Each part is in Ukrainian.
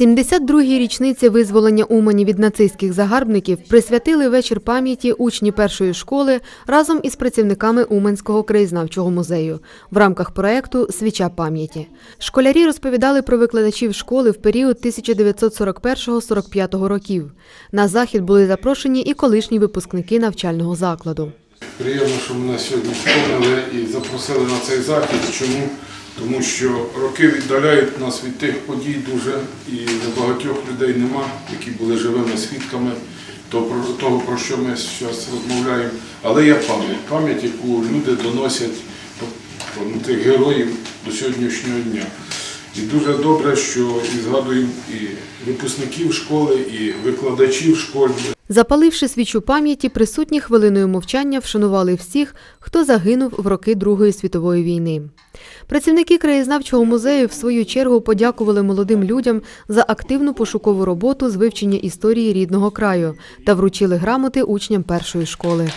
72-й річниці визволення Умані від нацистських загарбників присвятили вечір пам'яті учні першої школи разом із працівниками Уманського краєзнавчого музею в рамках проекту Свіча пам'яті. Школярі розповідали про викладачів школи в період 1941-45 років. На захід були запрошені і колишні випускники навчального закладу. Приємно, що мене сьогодні вспомнили і запросили на цей захід. Чому? Тому що роки віддаляють нас від тих подій дуже, і небагатьох людей нема, які були живими свідками того, про що ми зараз розмовляємо. Але є пам'ять, пам'ять, яку люди доносять про тих героїв до сьогоднішнього дня. І дуже добре, що і згадуємо і випускників школи, і викладачів школи. Запаливши свічу пам'яті, присутні хвилиною мовчання вшанували всіх, хто загинув в роки Другої світової війни. Працівники краєзнавчого музею в свою чергу подякували молодим людям за активну пошукову роботу з вивчення історії рідного краю та вручили грамоти учням першої школи.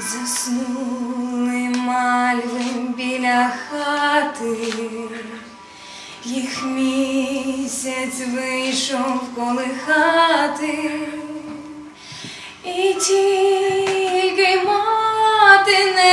Заснули мальви біля хати, їх місяць вийшов колихати,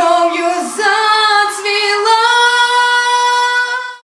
from your side.